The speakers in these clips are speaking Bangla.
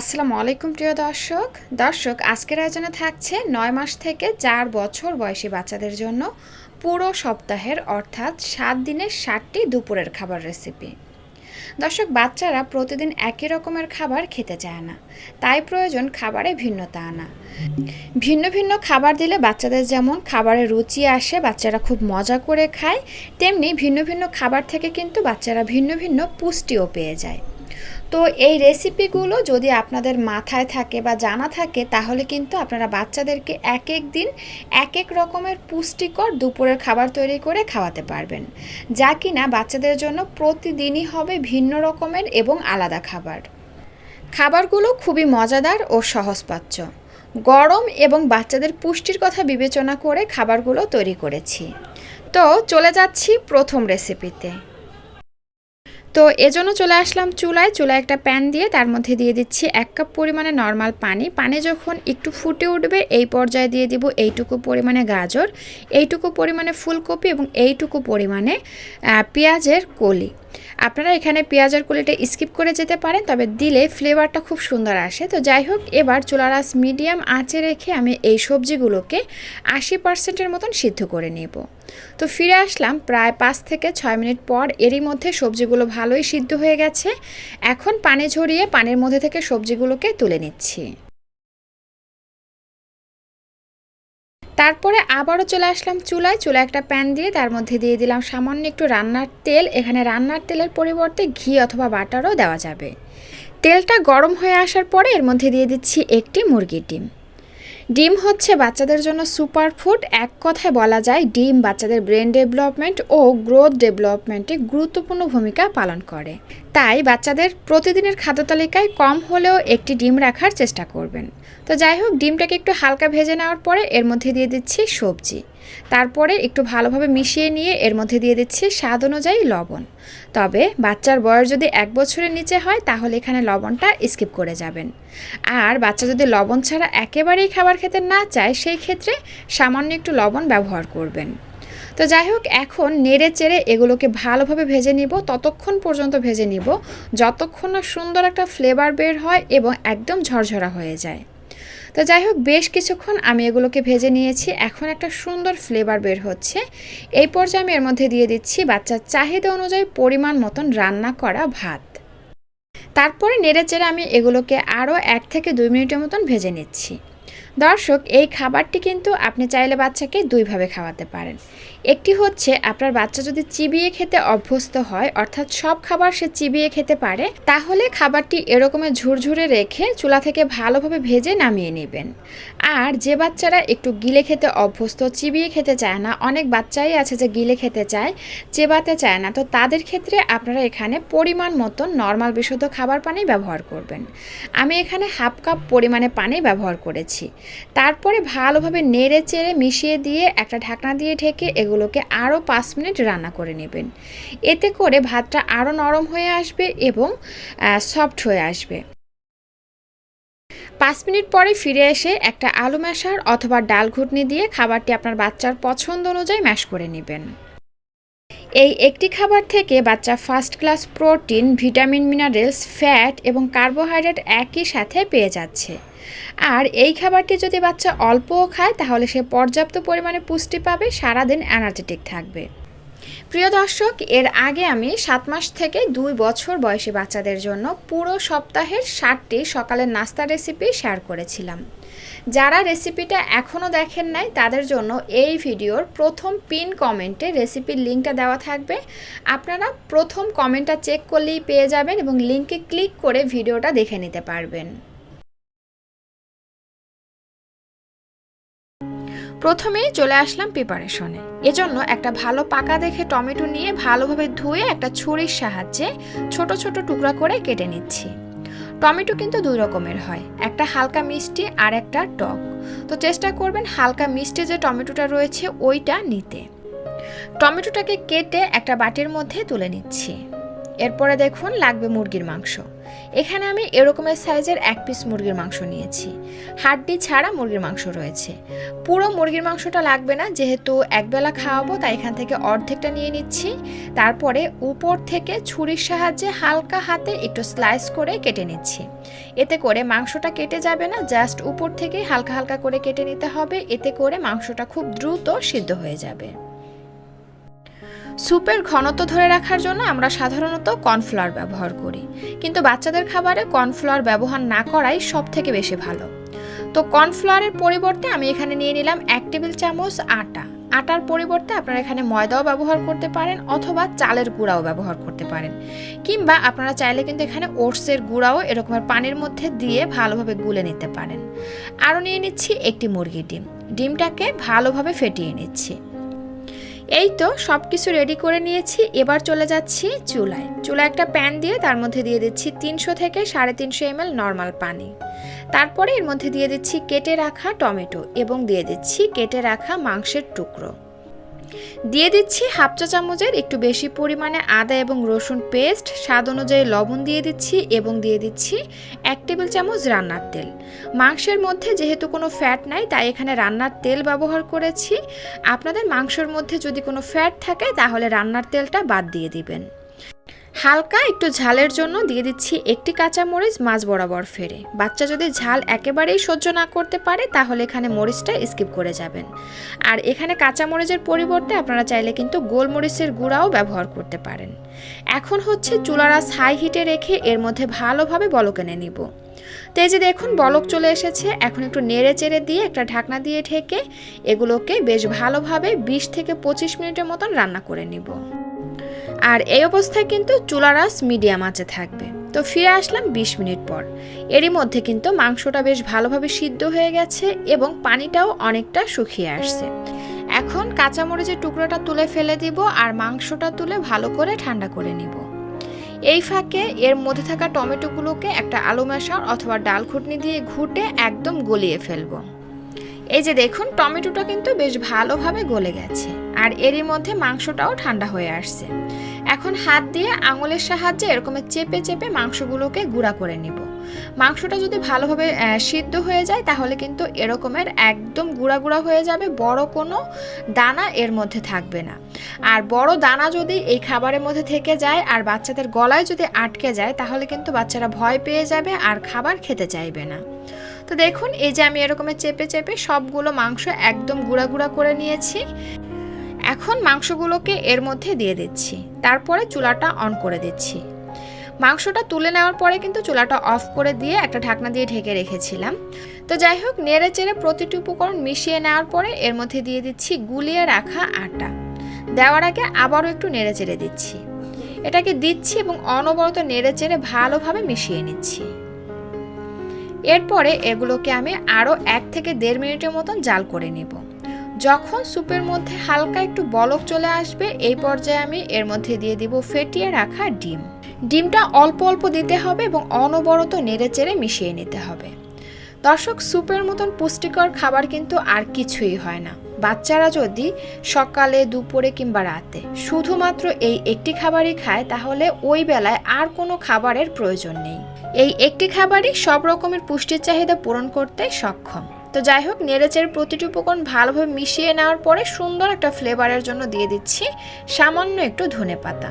আসসালামু আলাইকুম, প্রিয় দর্শক। দর্শক, আজকের আয়োজনে থাকছে নয় মাস থেকে চার বছর বয়সী বাচ্চাদের জন্য পুরো সপ্তাহের, অর্থাৎ সাত দিনের ষাটটি দুপুরের খাবার রেসিপি দর্শক, বাচ্চারা প্রতিদিন একই রকমের খাবার খেতে চায় না। তাই প্রয়োজন খাবারে ভিন্নতা আনা। ভিন্ন ভিন্ন খাবার দিলে বাচ্চাদের যেমন খাবারে রুচি আসে, বাচ্চারা খুব মজা করে খায়, তেমনি ভিন্ন ভিন্ন খাবার থেকে কিন্তু বাচ্চারা ভিন্ন ভিন্ন পুষ্টিও পেয়ে যায়। তো এই রেসিপিগুলো যদি আপনাদের মাথায় থাকে বা জানা থাকে, তাহলে কিন্তু আপনারা বাচ্চাদেরকে এক এক দিন এক এক রকমের পুষ্টিকর দুপুরের খাবার তৈরি করে খাওয়াতে পারবেন। যা কিনা বাচ্চাদের জন্য প্রতিদিনই হবে ভিন্ন রকমের এবং আলাদা খাবার। খাবারগুলো খুবই মজাদার ও সহজপাচ্য। গরম এবং বাচ্চাদের পুষ্টির কথা বিবেচনা করে খাবারগুলো তৈরি করেছি। তো চলে যাচ্ছি প্রথম রেসিপিতে তো এজন্য চলে আসলাম চুলায়। চুলায় একটা প্যান দিয়ে তার মধ্যে দিয়ে দিচ্ছি এক কাপ পরিমাণে নর্মাল পানি। পানি যখন একটু ফুটে উঠবে, এই পর্যায়ে দিয়ে দিব এইটুকু পরিমাণে গাজর, এইটুকু পরিমাণে ফুলকপি এবং এইটুকু পরিমাণে পেঁয়াজের কলি। আপনারা এখানে পেঁয়াজের কলিটা স্কিপ করে যেতে পারেন, তবে দিলে ফ্লেভারটা খুব সুন্দর আসে। তো যাই হোক, এবার চুলার আঁচ মিডিয়াম আঁচে রেখে আমি এই সবজিগুলোকে আশি পার্সেন্টের মতন সিদ্ধ করে নেব। তো ফিরে আসলাম প্রায় পাঁচ থেকে ছয় মিনিট পর এরই মধ্যে সবজিগুলো ভালোই সিদ্ধ হয়ে গেছে। এখন পানি ঝরিয়ে পানির মধ্যে থেকে সবজিগুলোকে তুলে নিচ্ছি। তারপরে আবারও চলে আসলাম চুলায়। চুলা একটা প্যান দিয়ে তার মধ্যে দিয়ে দিলাম সামান্য একটু রান্নার তেল। এখানে রান্নার তেলের পরিবর্তে ঘি অথবা বাটারও দেওয়া যাবে। তেলটা গরম হয়ে আসার পরে এর মধ্যে দিয়ে দিচ্ছি একটি মুরগির ডিম। ডিম হচ্ছে বাচ্চাদের জন্য সুপার ফুড। এক কথায় বলা যায়, ডিম বাচ্চাদের ব্রেন ডেভেলপমেন্ট ও গ্রোথ ডেভেলপমেন্টে গুরুত্বপূর্ণ ভূমিকা পালন করে। তাই বাচ্চাদের প্রতিদিনের খাদ্য তালিকায় কম হলেও একটি ডিম রাখার চেষ্টা করবেন। তো যাই হোক, ডিমটাকে একটু হালকা ভেজে নেওয়ার পরে এর মধ্যে দিয়ে দিচ্ছি সবজি। তারপরে একটু ভালোভাবে মিশিয়ে নিয়ে এর মধ্যে দিয়ে দিচ্ছি স্বাদ অনুযায়ী লবণ। তবে বাচ্চার বয়স যদি এক বছরের নিচে হয়, তাহলে এখানে লবণটা স্কিপ করে যাবেন। আর বাচ্চা যদি লবণ ছাড়া একেবারেই খাবার খেতে না চায়, সেই ক্ষেত্রে সামান্য একটু লবণ ব্যবহার করবেন। তো যাই হোক, এখন নেড়ে চেড়ে এগুলোকে ভালোভাবে ভেজে নিব, ততক্ষণ পর্যন্ত ভেজে নিব, যতক্ষণ না সুন্দর একটা ফ্লেভার বের হয় এবং একদম ঝরঝরা হয়ে যায়। তো যাই হোক, বেশ কিছুক্ষণ আমি এগুলোকে ভেজে নিয়েছি। এখন একটা সুন্দর ফ্লেভার বের হচ্ছে। এই পর্যায়ে আমি এর মধ্যে দিয়ে দিচ্ছি বাচ্চার চাহিদা অনুযায়ী পরিমাণ মতন রান্না করা ভাত। তারপরে নেড়ে চেড়ে আমি এগুলোকে আরও এক থেকে দুই মিনিটের মতন ভেজে নিচ্ছি। দর্শক, এই খাবারটি কিন্তু আপনি চাইলে বাচ্চাকে দুইভাবে খাওয়াতে পারেন। একটি হচ্ছে আপনার বাচ্চা যদি চিবিয়ে খেতে অভ্যস্ত হয়, অর্থাৎ সব খাবার সে চিবিয়ে খেতে পারে, তাহলে খাবারটি এরকমের ঝুরঝুরে রেখে চুলা থেকে ভালোভাবে ভেজে নামিয়ে নেবেন। আর যে বাচ্চারা একটু গিলে খেতে অভ্যস্ত, চিবিয়ে খেতে চায় না, অনেক বাচ্চাই আছে যে গিলে খেতে চায়, চেবাতে চায় না, তো তাদের ক্ষেত্রে আপনারা এখানে পরিমাণ মতো নর্মাল বিশুদ্ধ খাবার পানি ব্যবহার করবেন। আমি এখানে হাফ কাপ পরিমাণে পানি ব্যবহার করেছি। তারপরে ভালোভাবে নেড়ে চেড়ে মিশিয়ে দিয়ে একটা ঢাকনা দিয়ে ঢেকে এগুলোকে আরও পাঁচ মিনিট রান্না করে নেবেন। এতে করে ভাতটা আরও নরম হয়ে আসবে এবং সফট হয়ে আসবে। পাঁচ মিনিট পরে ফিরে এসে একটা আলু ম্যাশার অথবা ডাল ঘুটনি দিয়ে খাবারটি আপনার বাচ্চার পছন্দ অনুযায়ী ম্যাশ করে নেবেন। এই একটি খাবার থেকে বাচ্চা first class protein, vitamin, minerals, fat এবং কার্বোহাইড্রেট একই সাথে পেয়ে যাচ্ছে। আর এই খাবারটি যদি বাচ্চা অল্পও খায়, তাহলে সে পর্যাপ্ত পরিমাণে পুষ্টি পাবে, সারাদিন এনার্জেটিক থাকবে। প্রিয় দর্শক, এর আগে আমি সাত মাস থেকে দুই বছর বয়সী বাচ্চাদের জন্য পুরো সপ্তাহের ষাটটি সকালের নাস্তা রেসিপি শেয়ার করেছিলাম। যারা রেসিপিটা এখনও দেখেন নাই, তাদের জন্য এই ভিডিওর প্রথম পিন কমেন্টে রেসিপির লিঙ্কটা দেওয়া থাকবে। আপনারা প্রথম কমেন্টটা চেক করলেই পেয়ে যাবেন এবং লিঙ্কে ক্লিক করে ভিডিওটা দেখে নিতে পারবেন। প্রথমেই চলে আসলাম প্রিপারেশনে এজন্য একটা ভালো পাকা দেখে টমেটো নিয়ে ভালোভাবে ধুয়ে একটা ছুরির সাহায্যে ছোট ছোট টুকরা করে কেটে নিচ্ছি। টমেটো কিন্তু দুই রকমের হয়, একটা হালকা মিষ্টি আর একটা টক। তো চেষ্টা করবেন হালকা মিষ্টি যে টমেটোটা রয়েছে ওইটা নিতে। টমেটোটাকে কেটে একটা বাটির মধ্যে তুলে নিচ্ছি। এরপরে দেখুন লাগবে মুরগির মাংস। এখানে আমি এরকমের সাইজের এক পিস মুরগির মাংস নিয়েছি। হাড্ডি ছাড়া মুরগির মাংস রয়েছে। পুরো মুরগির মাংসটা লাগবে না, যেহেতু একবেলা খাওয়াবো, তাই এখান থেকে অর্ধেকটা নিয়ে নিচ্ছি। তারপরে উপর থেকে ছুরির সাহায্যে হালকা হাতে একটু স্লাইস করে কেটে নিচ্ছি। এতে করে মাংসটা কেটে যাবে না জাস্ট উপর থেকে হালকা হালকা করে কেটে নিতে হবে। এতে করে মাংসটা খুব দ্রুত সিদ্ধ হয়ে যাবে। স্যুপের ঘনত্ব ধরে রাখার জন্য আমরা সাধারণত কর্নফ্লাওয়ার ব্যবহার করি। কিন্তু বাচ্চাদের খাবারে কর্নফ্লাওয়ার ব্যবহার না করাই সব থেকে বেশি ভালো। তো কর্নফ্লাওয়ারের পরিবর্তে আমি এখানে নিয়ে নিলাম এক টেবিল চামচ আটা। আটার পরিবর্তে আপনারা এখানে ময়দাও ব্যবহার করতে পারেন অথবা চালের গুঁড়াও ব্যবহার করতে পারেন। কিংবা আপনারা চাইলে কিন্তু এখানে ওটসের গুঁড়াও এরকমের পানির মধ্যে দিয়ে ভালোভাবে গুলে নিতে পারেন। আরও নিয়ে নিচ্ছি একটি মুরগির ডিম। ডিমটাকে ভালোভাবে ফেটিয়ে নিচ্ছি। এই তো সব কিছু রেডি করে নিয়েছি, এবার চলে যাচ্ছি চুলায়। চুলা একটা প্যান দিয়ে তার মধ্যে দিয়ে দিচ্ছি তিনশো থেকে সাড়ে তিনশো এম এল নর্মাল পানি। তারপরে এর মধ্যে দিয়ে দিচ্ছি কেটে রাখা টমেটো এবং দিয়ে দিচ্ছি কেটে রাখা মাংসের টুকরো। দিয়ে দিচ্ছি হাফ চা চামচের একটু বেশি পরিমাণে আদা এবং রসুন পেস্ট, স্বাদ অনুযায়ী লবণ দিয়ে দিচ্ছি এবং দিয়ে দিচ্ছি এক টেবিল চামচ রান্নার তেল। মাংসের মধ্যে যেহেতু কোনো ফ্যাট নাই, তাই এখানে রান্নার তেল ব্যবহার করেছি। আপনাদের মাংসের মধ্যে যদি কোনো ফ্যাট থাকে, তাহলে রান্নার তেলটা বাদ দিয়ে দিবেন। হালকা একটু ঝালের জন্য দিয়ে দিচ্ছি একটি কাঁচামরিচ মাছ বরাবর ফেরে। বাচ্চা যদি ঝাল একেবারেই সহ্য না করতে পারে, তাহলে এখানে মরিচটা স্কিপ করে যাবেন। আর এখানে কাঁচামরিচের পরিবর্তে আপনারা চাইলে কিন্তু গোলমরিচের গুঁড়াও ব্যবহার করতে পারেন। এখন হচ্ছে চুলারাস হাই হিটে রেখে এর মধ্যে ভালোভাবে বলক এনে নিব। তো দেখুন, বলক চলে এসেছে। এখন একটু নেড়ে চেড়ে দিয়ে একটা ঢাকনা দিয়ে ঢেকে এগুলোকে বেশ ভালোভাবে বিশ থেকে পঁচিশ মিনিটের মতন রান্না করে নিব। আর এই অবস্থায় কিন্তু চুলারাস মিডিয়াম আঁচে থাকবে। তো ফিরে আসলাম বিশ মিনিট পর। এরই মধ্যে কিন্তু মাংসটা বেশ ভালোভাবে সিদ্ধ হয়ে গেছে এবং পানিটাও অনেকটা শুকিয়ে আসছে। এখন কাঁচামরিচের টুকরোটা তুলে ফেলে দিব আর মাংসটা তুলে ভালো করে ঠান্ডা করে নিব। এই ফাঁকে এর মধ্যে থাকা টমেটোগুলোকে একটা আলু মেশার অথবা ডাল ঘুটনি দিয়ে ঘুটে একদম গলিয়ে ফেলব। এই যে দেখুন, টমেটোটা কিন্তু বেশ ভালোভাবে গলে গেছে আর এরই মধ্যে মাংসটাও ঠান্ডা হয়ে আসছে। এখন হাত দিয়ে আঙুলের সাহায্যে এরকমের চেপে চেপে মাংসগুলোকে গুঁড়া করে নিব। মাংসটা যদি ভালোভাবে সিদ্ধ হয়ে যায় তাহলে কিন্তু এরকমের একদম গুঁড়া গুঁড়া হয়ে যাবে, বড় কোনো দানা এর মধ্যে থাকবে না। আর বড় দানা যদি এই খাবারের মধ্যে থেকে যায় আর বাচ্চাদের গলায় যদি আটকে যায় তাহলে কিন্তু বাচ্চারা ভয় পেয়ে যাবে আর খাবার খেতে চাইবে না। তো দেখুন, এই যে আমি এরকমের চেপে চেপে সবগুলো মাংস একদম গুঁড়া গুঁড়া করে নিয়েছি। এখন মাংসগুলোকে এর মধ্যে দিয়ে দিচ্ছি। তারপরে চুলাটা অন করে দিচ্ছি। মাংসটা তুলে নেওয়ার পরে কিন্তু চুলাটা অফ করে দিয়ে একটা ঢাকনা দিয়ে ঢেকে রেখেছিলাম। তো যাই হোক, নেড়ে চেড়ে প্রতিটি উপকরণ মিশিয়ে নেওয়ার পরে এর মধ্যে দিয়ে দিচ্ছি গুলিয়ে রাখা আটা। দেওয়ার আগে আবারও একটু নেড়ে চেড়ে দিচ্ছি। এটাকে দিচ্ছি এবং অনবরত নেড়ে চেড়ে ভালোভাবে মিশিয়ে নিচ্ছি। এরপরে এগুলোকে আমি আরও এক থেকে দেড় মিনিটের মতন জাল করে নেব। যখন স্যুপের মধ্যে হালকা একটু বলক চলে আসবে, এই পর্যায়ে আমি এর মধ্যে দিয়ে দিব ফেটিয়ে রাখা ডিম। ডিমটা অল্প অল্প দিতে হবে এবং অনবরত নেড়ে চেড়ে মিশিয়ে নিতে হবে। দর্শক স্যুপের মতন পুষ্টিকর খাবার কিন্তু আর কিছুই হয় না। বাচ্চারা যদি সকালে, দুপুরে কিংবা রাতে শুধুমাত্র এই একটি খাবারই খায়, তাহলে ওই বেলায় আর কোনো খাবারের প্রয়োজন নেই। এই একটি খাবারই সব রকমের পুষ্টির চাহিদা পূরণ করতে সক্ষম। তো যাই হোক নেড়েচের প্রতিটি উপকরণ ভালোভাবে মিশিয়ে নেওয়ার পরে সুন্দর একটা ফ্লেভারের জন্য দিয়ে দিচ্ছি সামান্য একটু ধনে পাতা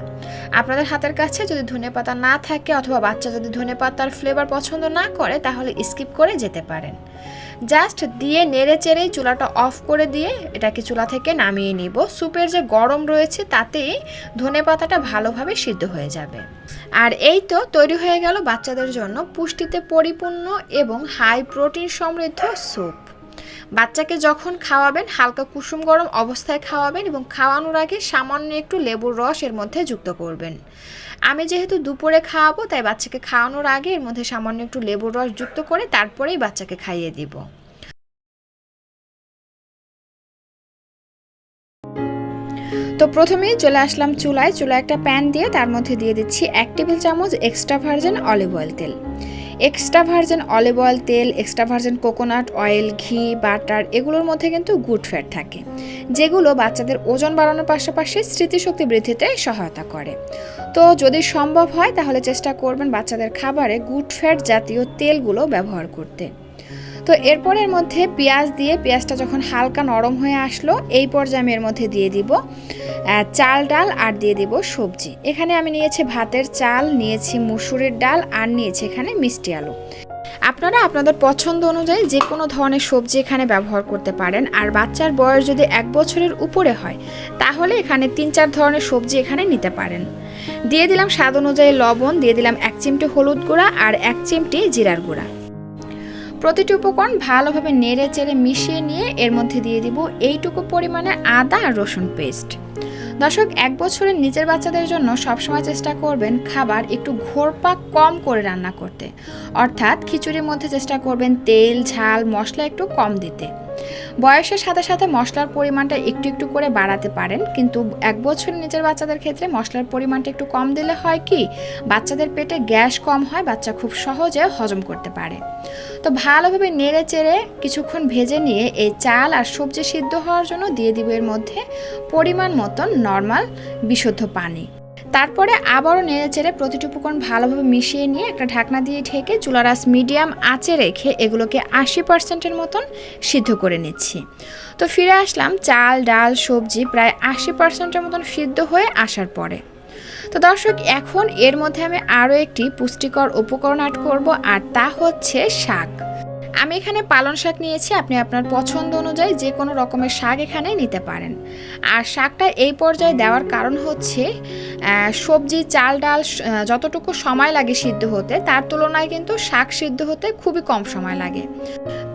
আপনাদের হাতের কাছে যদি ধনে পাতা না থাকে অথবা বাচ্চা যদি ধনে পাতার ফ্লেভার পছন্দ না করে, তাহলে স্কিপ করে যেতে পারেন। জাস্ট দিয়ে নেড়ে চেড়েই চুলাটা অফ করে দিয়ে এটাকে চুলা থেকে নামিয়ে নিব। স্যুপের যে গরম রয়েছে তাতেই ধনে পাতাটা ভালোভাবে সিদ্ধ হয়ে যাবে। আর এই তো তৈরি হয়ে গেল বাচ্চাদের জন্য পুষ্টিতে পরিপূর্ণ এবং হাই প্রোটিন সমৃদ্ধ স্যুপ বাচ্চাকে যখন খাওয়াবেন, হালকা কুসুম গরম অবস্থায় খাওয়াবেন এবং খাওয়ানোর আগে সামান্য একটু লেবুর রস এর মধ্যে যুক্ত করবেন। আমি যেহেতু দুপুরে খাওয়াবো, তাই বাচ্চাকে খাওয়ানোর আগে এর মধ্যে সামান্য একটু লেবুর রস যুক্ত করে তারপরেই বাচ্চাকে খাইয়ে দিব। তো প্রথমেই চলে আসলাম চুলায়। চুলায় একটা প্যান দিয়ে তার মধ্যে দিয়ে দিচ্ছি এক টেবিল চামচ এক্সট্রা ভার্জিন অলিভ অয়েল তেল। এক্সট্রা ভার্জিন অলিভ অয়েল তেল, এক্সট্রা ভার্জিন কোকোনাট অয়েল, ঘি, বাটার এগুলোর মধ্যে কিন্তু গুড ফ্যাট থাকে, যেগুলো বাচ্চাদের ওজন বাড়ানোর পাশাপাশি স্মৃতিশক্তি বৃদ্ধিতে সহায়তা করে। তো যদি সম্ভব হয়, তাহলে চেষ্টা করবেন বাচ্চাদের খাবারে গুড ফ্যাট জাতীয় তেলগুলো ব্যবহার করতে। তো এরপরের মধ্যে পেঁয়াজ দিয়ে, পেঁয়াজটা যখন হালকা নরম হয়ে আসলো, এই পর্যায়ে আমি এর মধ্যে দিয়ে দিব চাল ডাল আর দিয়ে দিব সবজি। এখানে আমি নিয়েছি ভাতের চাল, নিয়েছি মুসুরির ডাল আর নিয়েছি এখানে মিষ্টি আলু। আপনারা আপনাদের পছন্দ অনুযায়ী যে কোনো ধরনের সবজি এখানে ব্যবহার করতে পারেন। আর বাচ্চার বয়স যদি এক বছরের উপরে হয়, তাহলে এখানে তিন চার ধরনের সবজি এখানে নিতে পারেন। দিয়ে দিলাম স্বাদ অনুযায়ী লবণ, দিয়ে দিলাম এক চিমটি হলুদ গুঁড়া আর এক চিমটি জিরার গুঁড়া। প্রতিটি উপকরণ ভালোভাবে নেড়ে চেড়ে মিশিয়ে নিয়ে এর মধ্যে দিয়ে দিব এইটুকু পরিমাণে আদা আর রসুন পেস্ট। দর্শক, এক বছরের নিজের বাচ্চাদের জন্য সবসময় চেষ্টা করবেন খাবার একটু ঘোরপাক কম করে রান্না করতে। অর্থাৎ খিচুড়ির মধ্যে চেষ্টা করবেন তেল, ঝাল, মশলা একটু কম দিতে। বয়সের সাথে সাথে মশলার পরিমাণটা একটু একটু করে বাড়াতে পারেন, কিন্তু এক বছর নিচের বাচ্চাদের ক্ষেত্রে মশলার পরিমাণটা একটু কম দিলে হয় কি, বাচ্চাদের পেটে গ্যাস কম হয়, বাচ্চা খুব সহজে হজম করতে পারে। তো ভালোভাবে নেড়ে চেড়ে কিছুক্ষণ ভেজে নিয়ে এই চাল আর সবজি সিদ্ধ হওয়ার জন্য দিয়ে দিব এর মধ্যে পরিমাণ মতন নর্মাল বিশুদ্ধ পানি। তারপরে আবারও নেড়ে চেড়ে প্রতিটি উপকরণ ভালোভাবে মিশিয়ে নিয়ে একটা ঢাকনা দিয়ে ঢেকে চুলারাস মিডিয়াম আঁচে রেখে এগুলোকে আশি পার্সেন্টের মতন সিদ্ধ করে নিচ্ছি। তো ফিরে আসলাম, চাল, ডাল, সবজি প্রায় আশি পার্সেন্টের মতন সিদ্ধ হয়ে আসার পরে। তো দর্শক, এখন এর মধ্যে আমি আরও একটি পুষ্টিকর উপকরণ অ্যাড করব, আর তা হচ্ছে শাক। আমি এখানে পালং শাক নিয়েছি, আপনি আপনার পছন্দ অনুযায়ী যে কোনো রকমের শাক এখানে নিতে পারেন। আর শাকটা এই পর্যায়ে দেওয়ার কারণ হচ্ছে সবজি, চাল, ডাল যতটুকু সময় লাগে সিদ্ধ হতে, তার তুলনায় কিন্তু শাক সিদ্ধ হতে খুবই কম সময় লাগে।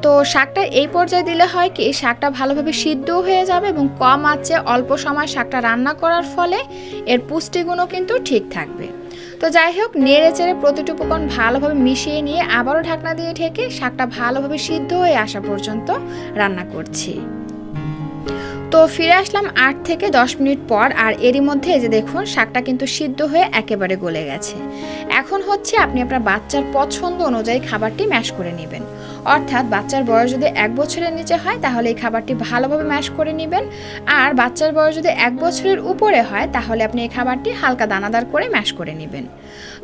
তো শাকটা এই পর্যায়ে দিলে হয় কি, শাকটা ভালোভাবে সিদ্ধও হয়ে যাবে এবং কম আঁচে অল্প সময় শাকটা রান্না করার ফলে এর পুষ্টিগুণও কিন্তু ঠিক থাকবে। তো যাই হোক, নেড়ে চেড়ে প্রতিটি উপকরণ ভালোভাবে মিশিয়ে নিয়ে আবারও ঢাকনা দিয়ে ঢেকে শাকটা ভালোভাবে সিদ্ধ হয়ে আসা পর্যন্ত রান্না করছি। তো ফিরে আসলাম আট থেকে দশ মিনিট পর আর এরই মধ্যে এই যে দেখুন, শাকটা কিন্তু সিদ্ধ হয়ে একেবারে গলে গেছে। এখন হচ্ছে আপনি আপনার বাচ্চার পছন্দ অনুযায়ী খাবারটি ম্যাশ করে নেবেন। অর্থাৎ বাচ্চার বয়স যদি এক বছরের নিচে হয়, তাহলে এই খাবারটি ভালোভাবে ম্যাশ করে নেবেন। আর বাচ্চার বয়স যদি এক বছরের উপরে হয়, তাহলে আপনি এই খাবারটি হালকা দানাদার করে ম্যাশ করে নেবেন।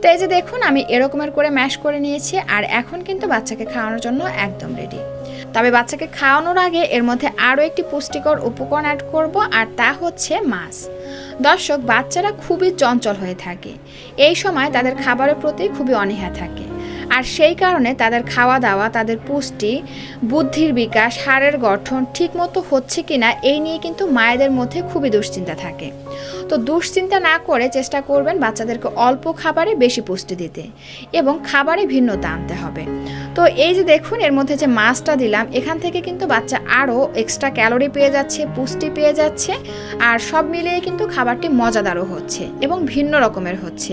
তো এই যে দেখুন, আমি এরকমের করে ম্যাশ করে নিয়েছি আর এখন কিন্তু বাচ্চাকে খাওয়ানোর জন্য একদম রেডি তবে বাচ্চাকে খাওয়ানোর আগে এর মধ্যে আরও একটি পুষ্টিকর উপকরণ অ্যাড করব, আর তা হচ্ছে মাছ। দর্শক, বাচ্চারা খুবই চঞ্চল হয়ে থাকে। এই সময় তাদের খাবারের প্রতি খুবই অনীহা থাকে। আর সেই কারণে তাদের খাওয়া দাওয়া তাদের পুষ্টি, বুদ্ধির বিকাশ, হাড়ের গঠন ঠিকমতো হচ্ছে কিনা, এই নিয়ে কিন্তু মায়েদের মধ্যে খুবই দুশ্চিন্তা থাকে। তো দুশ্চিন্তা না করে চেষ্টা করবেন বাচ্চাদেরকে অল্প খাবারে বেশি পুষ্টি দিতে এবং খাবারে ভিন্নতা আনতে হবে। তো এই যে দেখুন, এর মধ্যে যে মাছটা দিলাম, এখান থেকে কিন্তু বাচ্চা আরও এক্সট্রা ক্যালোরি পেয়ে যাচ্ছে, পুষ্টি পেয়ে যাচ্ছে, আর সব মিলিয়ে কিন্তু খাবারটি মজাদারও হচ্ছে এবং ভিন্ন রকমের হচ্ছে।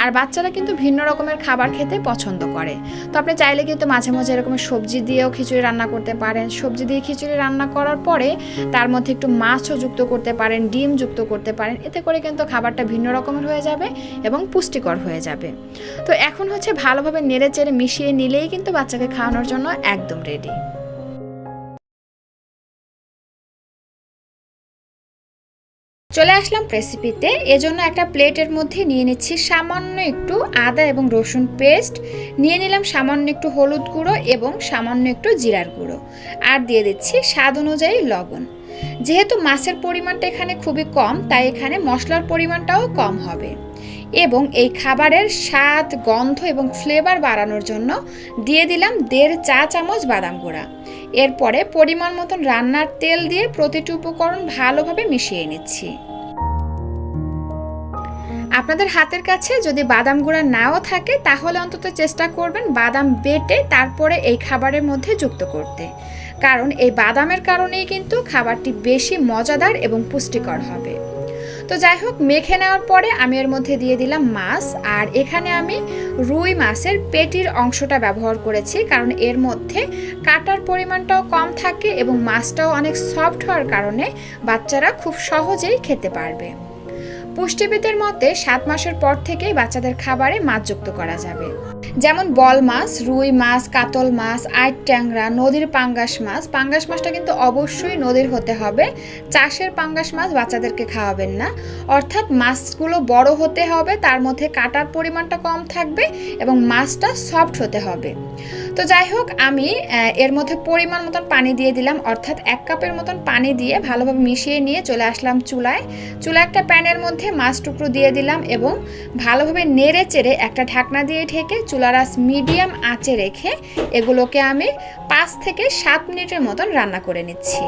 আর বাচ্চারা কিন্তু ভিন্ন রকমের খাবার খেতে পছন্দ করে। তো আপনি চাইলে কিন্তু মাঝে মাঝে এরকম সবজি দিয়েও খিচুড়ি রান্না করতে পারেন। সবজি দিয়ে খিচুড়ি রান্না করার পরে তার মধ্যে একটু মাছও যুক্ত করতে পারেন, ডিম যুক্ত করতে পারেন। এতে করে কিন্তু খাবারটা ভিন্ন রকমের হয়ে যাবে এবং পুষ্টিকর হয়ে যাবে। তো এখন হচ্ছে ভালোভাবে নেড়ে চেড়ে মিশিয়ে নিলেই কিন্তু বাচ্চাকে খাওয়ানোর জন্য একদম রেডি চলে আসলাম রেসিপিতে এজন্য একটা প্লেটের মধ্যে নিয়ে নিচ্ছি সামান্য একটু আদা এবং রসুন পেস্ট নিয়ে নিলাম সামান্য একটু হলুদ গুঁড়ো এবং সামান্য একটু জিরার গুঁড়ো। আর দিয়ে দিচ্ছি স্বাদ অনুযায়ী লবণ। যেহেতু মাছের পরিমাণটা এখানে খুবই কম, তাই এখানে মশলার পরিমাণটাও কম হবে। এবং এই খাবারের স্বাদ, গন্ধ এবং ফ্লেভার বাড়ানোর জন্য দিয়ে দিলাম দেড় চা চামচ বাদাম গুঁড়া। এরপরে পরিমাণ মতন রান্নার তেল দিয়ে প্রতিটি উপকরণ ভালোভাবে মিশিয়ে নিচ্ছি। আপনাদের হাতের কাছে যদি বাদাম গুঁড়া নাও থাকে, তাহলে অন্তত চেষ্টা করবেন বাদাম বেটে তারপরে এই খাবারের মধ্যে যুক্ত করতে। কারণ এই বাদামের কারণেই কিন্তু খাবারটি বেশি মজাদার এবং পুষ্টিকর হবে। তো যাই হোক, মেখে নেওয়ার পরে আমি এর মধ্যে দিয়ে দিলাম মাছ, আর এখানে আমি রুই মাছের পেটির অংশটা ব্যবহার করেছি, কারণ এর মধ্যে কাটার পরিমাণটাও কম থাকে এবং মাছটাও অনেক সফট হওয়ার কারণে বাচ্চারা খুব সহজেই খেতে পারবে। পুষ্টিবিদের মতে, সাত মাসের পর থেকেই বাচ্চাদের খাবারে মাছ যুক্ত করা যাবে। যেমন বল মাছ, রুই মাছ, কাতল মাছ আট ট্যাংরা, নদীর পাঙ্গাস মাছ। পাঙ্গাস মাছটা কিন্তু অবশ্যই নদীর হতে হবে। চাষের পাঙ্গাস মাছ বাচ্চাদেরকে খাওয়াবেন না। অর্থাৎ মাছগুলো বড় হতে হবে, তার মধ্যে কাটার পরিমাণটা কম থাকবে এবং মাছটা সফট হতে হবে। তো যাই হোক, আমি এর মধ্যে পরিমাণ মতন পানি দিয়ে দিলাম। অর্থাৎ এক কাপের মতন পানি দিয়ে ভালোভাবে মিশিয়ে নিয়ে চলে আসলাম চুলায়। চুলা একটা প্যানের মধ্যে মাছ টুকরো দিয়ে দিলাম এবং ভালোভাবে নেড়ে চেড়ে একটা ঢাকনা দিয়ে ঢেকে চুলার আস মিডিয়াম আঁচে রেখে এগুলোকে আমি পাঁচ থেকে সাত মিনিটের মতন রান্না করে নিচ্ছি।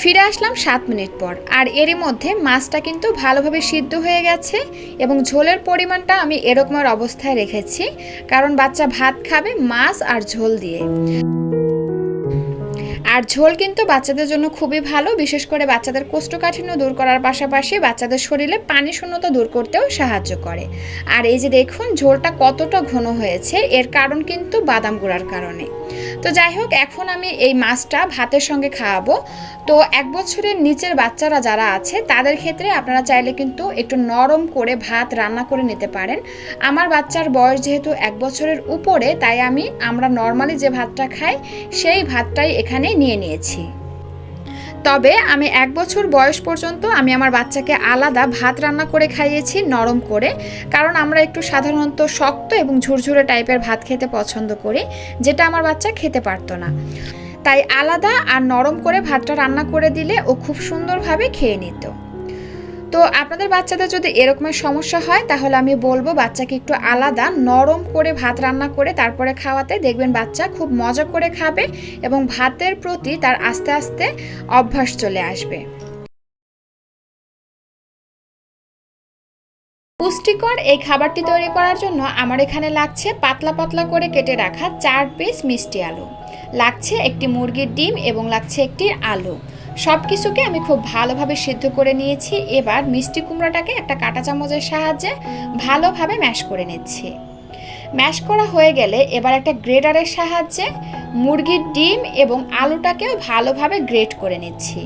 ফিরে আসলাম সাত মিনিট পর। আর এরই মধ্যে মাছটা কিন্তু ভালোভাবে সিদ্ধ হয়ে গেছে এবং ঝোলের পরিমাণটা আমি এরকমের অবস্থায় রেখেছি, কারণ বাচ্চা ভাত খাবে মাছ আর ঝোল দিয়ে। আর ঝোল কিন্তু বাচ্চাদের জন্য খুবই ভালো, বিশেষ করে বাচ্চাদের কোষ্ঠকাঠিন্য দূর করার পাশাপাশি বাচ্চাদের শরীরে পানি শূন্যতা দূর করতেও সাহায্য করে। আর এই যে দেখুন, ঝোলটা কতটা ঘন হয়েছে, এর কারণ কিন্তু বাদাম গুঁড়ার কারণে। তো যাই হোক, এখন আমি এই মাছটা ভাতের সঙ্গে খাওয়াবো। তো এক বছরের নিচের বাচ্চারা যারা আছে, তাদের ক্ষেত্রে আপনারা চাইলে কিন্তু একটু নরম করে ভাত রান্না করে নিতে পারেন। আমার বাচ্চার বয়স যেহেতু এক বছরের উপরে, তাই আমি আমরা নর্মালি যে ভাতটা খাই, সেই ভাতটাই এখানে নিয়ে নিয়েছি। তবে আমি এক বছর বয়স পর্যন্ত আমি আমার বাচ্চাকে আলাদা ভাত রান্না করে খাইয়েছি, নরম করে। কারণ আমরা একটু সাধারণত শক্ত এবং ঝুরঝুরে টাইপের ভাত খেতে পছন্দ করি, যেটা আমার বাচ্চা খেতে পারতো না। তাই আলাদা আর নরম করে ভাতটা রান্না করে দিলে ও খুব সুন্দরভাবে খেয়ে নিত। তো আপনাদের বাচ্চাদের যদি এরকমের সমস্যা হয়, তাহলে আমি বলব বাচ্চাকে একটু আলাদা, নরম করে ভাত রান্না করে তারপরে খাওয়াতে দেখবেন বাচ্চা খুব মজা করে খাবে এবং ভাতের প্রতি তার আস্তে আস্তে অভ্যাস চলে আসবে। পুষ্টিকর এই খাবারটি তৈরি করার জন্য আমার এখানে লাগছে পাতলা পাতলা করে কেটে রাখা চার পিস মিষ্টি আলু। লাগছে একটি মুরগির ডিম এবং লাগছে একটি আলু। সব কিছুকে আমি খুব ভালোভাবে সিদ্ধ করে নিয়েছি। এবার মিষ্টি কুমড়াটাকে একটা কাঁটা চামচের সাহায্যে ভালোভাবে ম্যাশ করে নিচ্ছি। ম্যাশ করা হয়ে গেলে এবার একটা গ্রেটারের সাহায্যে মুরগির ডিম এবং আলুটাকেও ভালোভাবে গ্রেট করে নিচ্ছি।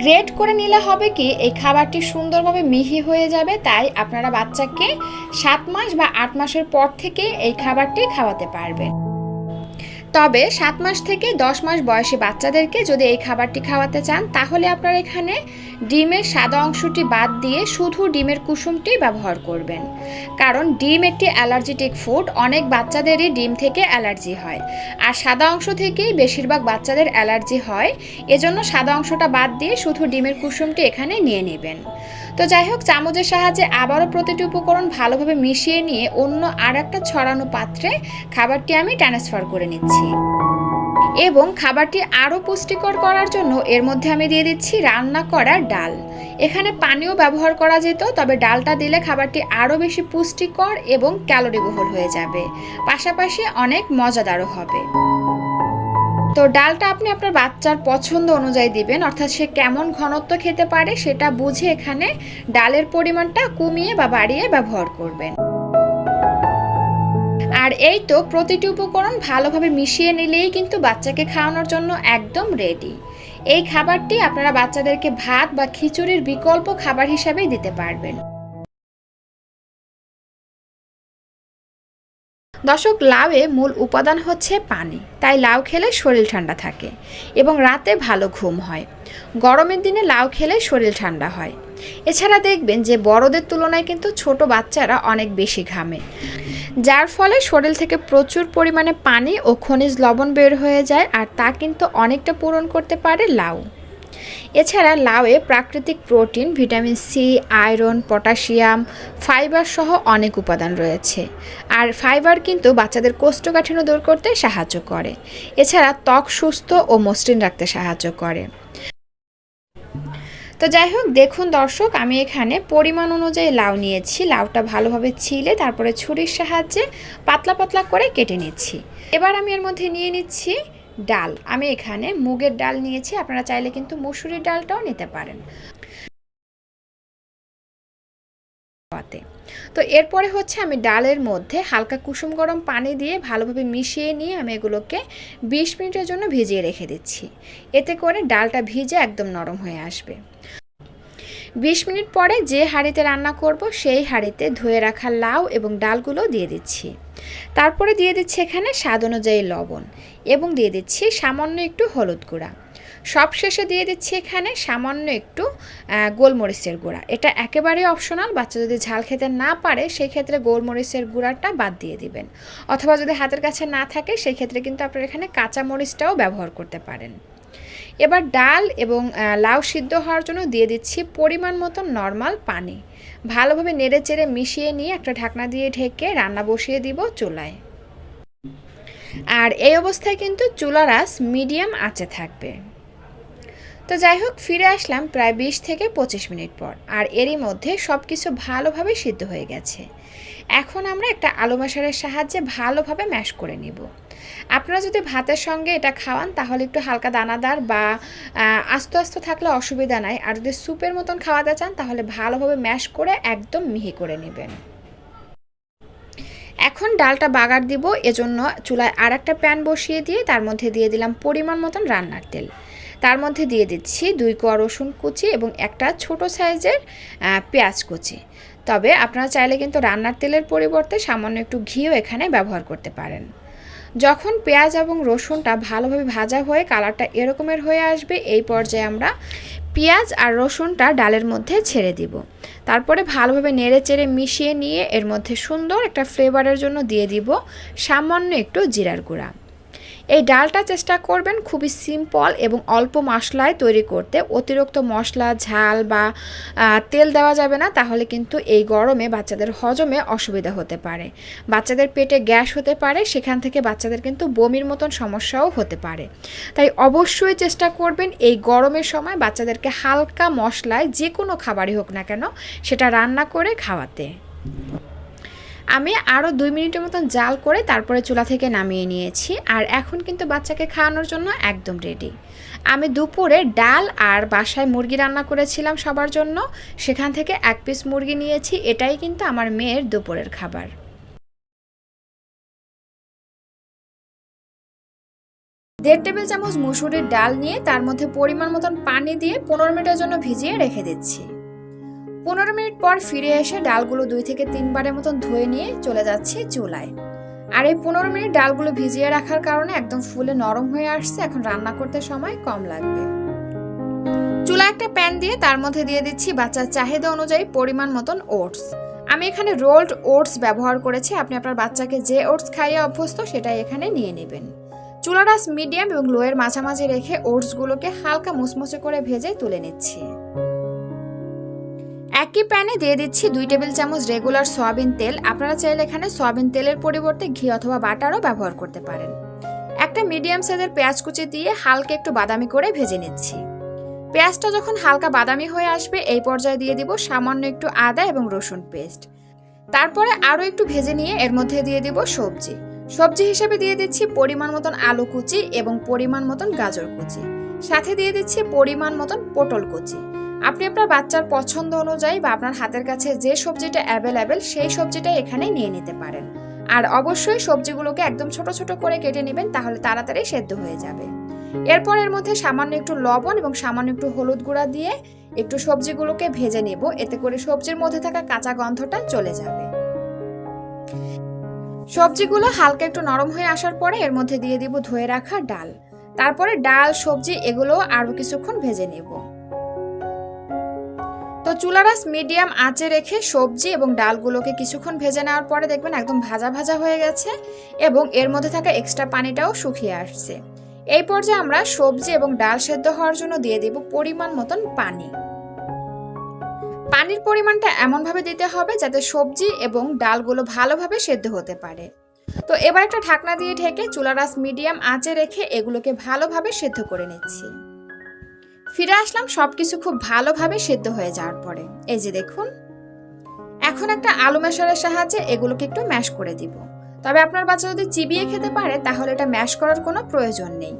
গ্রেট করে নিলে হবে কি, এই খাবারটি সুন্দরভাবে মিহি হয়ে যাবে, তাই আপনারা বাচ্চাকে সাত মাস বা আট মাসের পর থেকে এই খাবারটি খাওয়াতে পারবেন। তবে সাত মাস থেকে দশ মাস বয়সী বাচ্চাদেরকে যদি এই খাবারটি খাওয়াতে চান, তাহলে আপনারা এখানে ডিমের সাদা অংশটি বাদ দিয়ে শুধু ডিমের কুসুমটি ব্যবহার করবেন। কারণ ডিম একটি অ্যালার্জেটিক ফুড, অনেক বাচ্চাদেরই ডিম থেকে অ্যালার্জি হয়। আর সাদা অংশ থেকেই বেশিরভাগ বাচ্চাদের অ্যালার্জি হয়। এজন্য সাদা অংশটা বাদ দিয়ে শুধু ডিমের কুসুমটি এখানে নিয়ে নেবেন। তো যাই হোক, চামচের সাহায্যে আবারও প্রতিটি উপকরণ ভালোভাবে মিশিয়ে নিয়ে অন্য আর একটা ছড়ানো পাত্রে খাবারটি আমি ট্রান্সফার করে নিচ্ছি। এবং খাবারটি আরও পুষ্টিকর করার জন্য এর মধ্যে আমি দিয়ে দিচ্ছি রান্না করা ডাল। এখানে পানিও ব্যবহার করা যেত, তবে ডালটা দিলে খাবারটি আরও বেশি পুষ্টিকর এবং ক্যালোরিবহুল হয়ে যাবে। পাশাপাশি অনেক মজাদারও হবে। তো ডালটা আপনি আপনার বাচ্চার পছন্দ অনুযায়ী দিবেন, অর্থাৎ সে কেমন ঘনত্ব খেতে পারে সেটা বুঝে এখানে ডালের পরিমাণটা কমিয়ে বা বাড়িয়ে ব্যবহার করবেন। আর এই তো প্রতিটি উপকরণ ভালোভাবে মিশিয়ে নিলেই কিন্তু বাচ্চাকে খাওয়ানোর জন্য একদম রেডি এই খাবারটি আপনারা বাচ্চাদেরকে ভাত বা খিচুড়ির বিকল্প খাবার হিসাবেই দিতে পারবেন। দর্শক, লাউয়ে মূল উপাদান হচ্ছে পানি। তাই লাউ খেলে শরীর ঠান্ডা থাকে এবং রাতে ভালো ঘুম হয়। গরমের দিনে লাউ খেলে শরীর ঠান্ডা হয়। এছাড়া দেখবেন যে বড়দের তুলনায় কিন্তু ছোট বাচ্চারা অনেক বেশি ঘামে, যার ফলে শরীর থেকে প্রচুর পরিমাণে পানি ও খনিজ লবণ বের হয়ে যায় আর তা কিন্তু অনেকটা পূরণ করতে পারে লাউ। এছাড়া লাউয়ে প্রাকৃতিক protein, vitamin C, iron, potassium, fibre সহ অনেক উপাদান রয়েছে। আর ফাইবার কিন্তু বাচ্চাদের কোষ্ঠকাঠিন্য দূর করতে সাহায্য করে। এছাড়া ত্বক সুস্থ ও মসৃণ রাখতে সাহায্য করে। তো যাই হোক, দেখুন দর্শক, আমি এখানে পরিমাণ অনুযায়ী লাউ নিয়েছি। লাউটা ভালোভাবে ছিলে, তারপরে ছুরির সাহায্যে পাতলা পাতলা করে কেটে নিচ্ছি। এবার আমি এর মধ্যে নিয়ে নিচ্ছি ডাল। আমি এখানে মুগের ডাল নিয়েছি, আপনারা চাইলে কিন্তু মুসুরির ডালটাও নিতে পারেন। পাতে। তো এরপরে হচ্ছে আমি ডালের মধ্যে হালকা কুসুম গরম পানি দিয়ে ভালোভাবে মিশিয়ে নিয়ে আমি এগুলোকে বিশ মিনিটের জন্য ভিজিয়ে রেখে দিচ্ছি। এতে করে ডালটা ভিজে একদম নরম হয়ে আসবে। বিশ মিনিট পরে যে হাঁড়িতে রান্না করব, সেই হাঁড়িতে ধুয়ে রাখা লাউ এবং ডালগুলো দিয়ে দিচ্ছি। তারপরে দিয়ে দিচ্ছি এখানে স্বাদ অনুযায়ী লবণ এবং দিয়ে দিচ্ছি সামান্য একটু হলুদ গুঁড়া। সব শেষে দিয়ে দিচ্ছি এখানে সামান্য একটু গোলমরিচের গুঁড়া। এটা একেবারে অপশনাল, বাচ্চা যদি ঝাল খেতে না পারে সেই ক্ষেত্রে গোলমরিচের গুঁড়াটা বাদ দিয়ে দিবেন। অথবা যদি হাতের কাছে না থাকে সেই ক্ষেত্রে কিন্তু আপনারা এখানে কাঁচা মরিচটাও ব্যবহার করতে পারেন। এবার ডাল এবং লাউ সিদ্ধ হওয়ার জন্য দিয়ে দিচ্ছি পরিমাণ মতো নর্মাল পানি। ভালোভাবে নেড়ে চেড়ে মিশিয়ে নিয়ে একটা ঢাকনা দিয়ে ঢেকে রান্না বসিয়ে দিব চুলায়। আর এই অবস্থায় কিন্তু চুলার আঁচ মিডিয়াম আঁচে থাকবে। তো যাই হোক, ফিরে আসলাম প্রায় বিশ থেকে পঁচিশ মিনিট পর। আর এরই মধ্যে সব কিছু ভালোভাবে সিদ্ধ হয়ে গেছে। এখন আমরা একটা আলু মশারের সাহায্যে ভালোভাবে ম্যাশ করে নিব। আপনারা যদি ভাতের সঙ্গে এটা খাওয়ান, তাহলে একটু হালকা দানাদার বা আস্ত আস্ত থাকলে অসুবিধা নাই। আর যদি স্যুপের মতন খাওয়াতে চান, তাহলে ভালোভাবে ম্যাশ করে একদম মিহি করে নেবেন। এখন ডালটা বাগার দিব, এজন্য চুলায় আর একটা প্যান বসিয়ে দিয়ে তার মধ্যে দিয়ে দিলাম পরিমাণ মতন রান্নার তেল। তার মধ্যে দিয়ে দিচ্ছি দুই কোয়া রসুন কুচি এবং একটা ছোট সাইজের পেঁয়াজ কুচি। তবে আপনারা চাইলে কিন্তু রান্নার তেলের পরিবর্তে সামান্য একটু ঘিও এখানে ব্যবহার করতে পারেন। যখন পেঁয়াজ এবং রসুনটা ভালোভাবে ভাজা হয়ে কালারটা এরকমের হয়ে আসবে, এই পর্যায়ে আমরা পেঁয়াজ আর রসুনটা ডালের মধ্যে ছেড়ে দিব। তারপরে ভালোভাবে নেড়ে চেড়ে মিশিয়ে নিয়ে এর মধ্যে সুন্দর একটা ফ্লেভারের জন্য দিয়ে দিব সামান্য একটু জিরার গুঁড়া। এই ডালটা চেষ্টা করবেন খুবই সিম্পল এবং অল্প মশলায় তৈরি করতে। অতিরিক্ত মশলা, ঝাল বা তেল দেওয়া যাবে না, তাহলে কিন্তু এই গরমে বাচ্চাদের হজমে অসুবিধা হতে পারে। বাচ্চাদের পেটে গ্যাস হতে পারে, সেখান থেকে বাচ্চাদের কিন্তু বমির মতন সমস্যাও হতে পারে। তাই অবশ্যই চেষ্টা করবেন এই গরমের সময় বাচ্চাদেরকে হালকা মশলায় যে কোনো খাবারই হোক না কেন, সেটা রান্না করে খাওয়াতে। আমি আরও দুই মিনিটের মতন জাল করে তারপরে চুলা থেকে নামিয়ে নিয়েছি, আর এখন কিন্তু বাচ্চাকে খাওয়ানোর জন্য একদম রেডি আমি দুপুরে ডাল আর বাসায় মুরগি রান্না করেছিলাম সবার জন্য, সেখান থেকে এক পিস মুরগি নিয়েছি, এটাই কিন্তু আমার মেয়ের দুপুরের খাবার। দেড় টেবিল চামচ মুসুরির ডাল নিয়ে তার মধ্যে পরিমাণ মতন পানি দিয়ে পনেরো মিনিটের জন্য ভিজিয়ে রেখে দিচ্ছি। পনেরো মিনিট পর ফিরে এসে ডালগুলো দুই থেকে তিনবারের মতন ধুয়ে নিয়ে চলে যাচ্ছি চুলায়। আর এই পনেরো মিনিট ডালগুলো ভিজিয়ে রাখার কারণে একদম ফুলে নরম হয়ে আসছে, এখন রান্না করতে সময় কম লাগবে। চুলা একটা প্যান দিয়ে তার মধ্যে দিয়ে দিচ্ছি বাচ্চার চাহিদা অনুযায়ী পরিমাণ মতন ওটস। আমি এখানে রোল্ড ওটস ব্যবহার করেছি, আপনি আপনার বাচ্চাকে যে ওটস খাইয়ে অভ্যস্ত সেটাই এখানে নিয়ে নেবেন। চুলার আঁচ মিডিয়াম এবং লোয়ের মাঝামাঝি রেখে ওটসগুলোকে হালকা মুচমুচে করে ভেজে তুলে নিচ্ছি। একই প্যানে দিয়ে দিচ্ছি দুই টেবিল চামচ রেগুলার সয়াবিন তেল। আপনারা চাইলে এখানে সয়াবিন তেলের পরিবর্তে ঘি অথবা বাটারও ব্যবহার করতে পারেন। একটা মিডিয়াম সাইজের পেঁয়াজ কুচি দিয়ে হালকা একটু বাদামি করে ভেজে নিচ্ছি। পেঁয়াজটা যখন হালকা বাদামি হয়ে আসবে, এই পর্যায়ে দিয়ে দিব সামান্য একটু আদা এবং রসুন পেস্ট। তারপরে আরও একটু ভেজে নিয়ে এর মধ্যে দিয়ে দিব সবজি। সবজি হিসেবে দিয়ে দিচ্ছি পরিমাণ মতন আলু কুচি এবং পরিমাণ মতন গাজর কুচি। সাথে দিয়ে দিচ্ছি পরিমাণ মতন পটল কুচি। আপনি আপনার বাচ্চার পছন্দ অনুযায়ী বা আপনার হাতের কাছে যে সবজিটা অ্যাভেলেবেল সেই সবজিটা এখানে নিয়ে নিতে পারেন। আর অবশ্যই সবজিগুলোকে একদম ছোট ছোট করে কেটে নেবেন, তাহলে তাড়াতাড়ি সেদ্ধ হয়ে যাবে। এরপর এর মধ্যে সামান্য একটু লবণ এবং সামান্য একটু হলুদ গুঁড়া দিয়ে একটু সবজিগুলোকে ভেজে নেব, এতে করে সবজির মধ্যে থাকা কাঁচা গন্ধটা চলে যাবে। সবজিগুলো হালকা একটু নরম হয়ে আসার পরে এর মধ্যে দিয়ে দিব ধুয়ে রাখা ডাল। তারপরে ডাল, সবজি এগুলো আরও কিছুক্ষণ ভেজে নেব। তো চুলারাস মিডিয়াম আঁচে রেখে সবজি এবং ডালগুলোকে কিছুক্ষণ ভেজে নেওয়ার পরে দেখবেন একদম ভাজা ভাজা হয়ে গেছে এবং এর মধ্যে থাকা এক্সট্রা পানিটাও শুকিয়ে আসছে। এই পর্যায়ে আমরা সবজি এবং ডাল সেদ্ধ হওয়ার জন্য দিয়ে দিব পরিমাণ মতন পানি। পানির পরিমাণটা এমনভাবে দিতে হবে যাতে সবজি এবং ডালগুলো ভালোভাবে সেদ্ধ হতে পারে। তো এবার একটা ঢাকনা দিয়ে ঢেকে চুলারাস মিডিয়াম আঁচে রেখে এগুলোকে ভালোভাবে সেদ্ধ করে নিচ্ছি। ফিরে আসলাম, সবকিছু খুব ভালোভাবে সেদ্ধ হয়ে যাওয়ার পরে। এই যে দেখুন, এখন একটা আলু মেশারের সাহায্যে এগুলোকে একটু ম্যাশ করে দিব। তবে আপনার বাচ্চা যদি চিবিয়ে খেতে পারে, তাহলে এটা ম্যাশ করার কোনো প্রয়োজন নেই।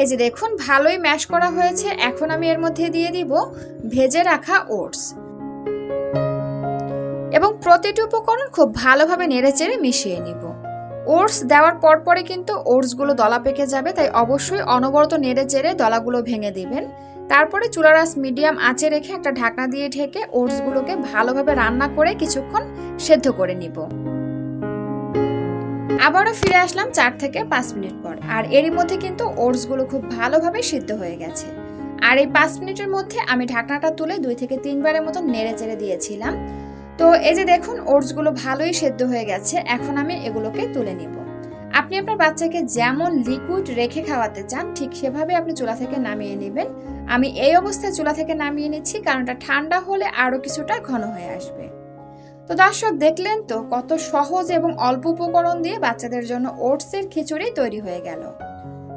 এই যে দেখুন, ভালোই ম্যাশ করা হয়েছে। এখন আমি এর মধ্যে দিয়ে দিব ভেজে রাখা ওটস। এবং প্রতিটি উপকরণ খুব ভালোভাবে নেড়েচেড়ে মিশিয়ে নিব। ওটস দেওয়ার পরপরে কিন্তু ওটসগুলো দলা পেকে যাবে, তাই অবশ্যই অনবরত নেড়ে চেড়ে দলাগুলো ভেঙে দিবেন। তারপরে চুলার মিডিয়াম আঁচে রেখে একটা ঢাকনা দিয়ে ঢেকে ওটসগুলোকে ভালোভাবে রান্না করে কিছুক্ষণ সেদ্ধ করে নিব। আবারও ফিরে আসলাম চার থেকে পাঁচ মিনিট পর, আর এরই মধ্যে কিন্তু ওটসগুলো খুব ভালোভাবে সিদ্ধ হয়ে গেছে। আর এই পাঁচ মিনিটের মধ্যে আমি ঢাকনাটা তুলে দুই থেকে তিনবারের মতো নেড়ে চেড়ে দিয়েছিলাম। তো এই যে দেখুন, ওটসগুলো ভালোই সেদ্ধ হয়ে গেছে, এখন আমি এগুলোকে তুলে নিব। আপনি আপনার বাচ্চাকে যেমন লিকুইড রেখে খাওয়াতে চান, ঠিক সেভাবে আপনি চুলা থেকে নামিয়ে নেবেন। আমি এই অবস্থায় চুলা থেকে নামিয়ে নিচ্ছি কারণ এটা ঠান্ডা হলে আরও কিছুটা ঘন হয়ে আসবে। তো দর্শক, দেখলেন তো কত সহজ এবং অল্প উপকরণ দিয়ে বাচ্চাদের জন্য ওটসের খিচুড়ি তৈরি হয়ে গেল।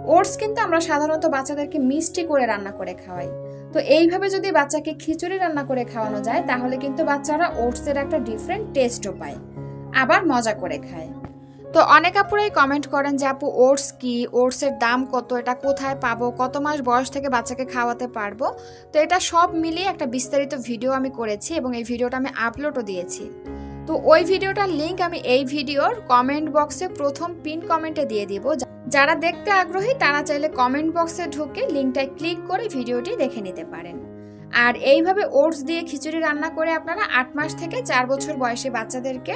ওটস কিন্তু আমরা সাধারণত বাচ্চাদেরকে মিষ্টি করে রান্না করে খাওয়াই। তো এইভাবে যদি বাচ্চাকে খিচুড়ি রান্না করে খাওয়ানো যায়, তাহলে কিন্তু বাচ্চারা ওটসের একটা ডিফারেন্ট টেস্টও পায়। আবার মজা করে খায়। তো অনেক আপুরাই কমেন্ট করেন যে, আপু, ওটস কি? ওটসের দাম কত? এটা কোথায় পাবো? কত মাস বয়স থেকে বাচ্চাকে খাওয়াতে পারব? তো এটা সব মিলিয়ে একটা বিস্তারিত ভিডিও আমি করেছি এবং এই ভিডিওটা আমি আপলোডও দিয়েছি। তো ওই ভিডিওটার লিংক আমি এই ভিডিওর কমেন্ট বক্সে প্রথম পিন কমেন্টে দিয়ে দিব। যারা দেখতে আগ্রহী, তারা চাইলে কমেন্ট বক্সে ঢুকে লিঙ্কটায় ক্লিক করে ভিডিওটি দেখে নিতে পারেন। আর এইভাবে ওটস দিয়ে খিচুড়ি রান্না করে আপনারা আট মাস থেকে চার বছর বয়সী বাচ্চাদেরকে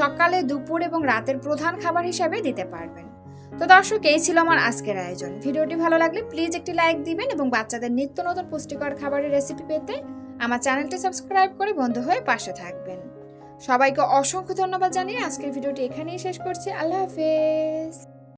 সকালে, দুপুর এবং রাতের প্রধান খাবার হিসাবে দিতে পারবেন। তো দর্শক, এই ছিল আমার আজকের আয়োজন। ভিডিওটি ভালো লাগলে প্লিজ একটি লাইক দিবেন এবং বাচ্চাদের নিত্য নতুন পুষ্টিকর খাবারের রেসিপি পেতে আমার চ্যানেলটি সাবস্ক্রাইব করে বন্ধ হয়ে পাশে থাকবেন। সবাইকে অসংখ্য ধন্যবাদ জানিয়ে আজকের ভিডিওটি এখানেই শেষ করছি। আল্লাহ হাফেজ।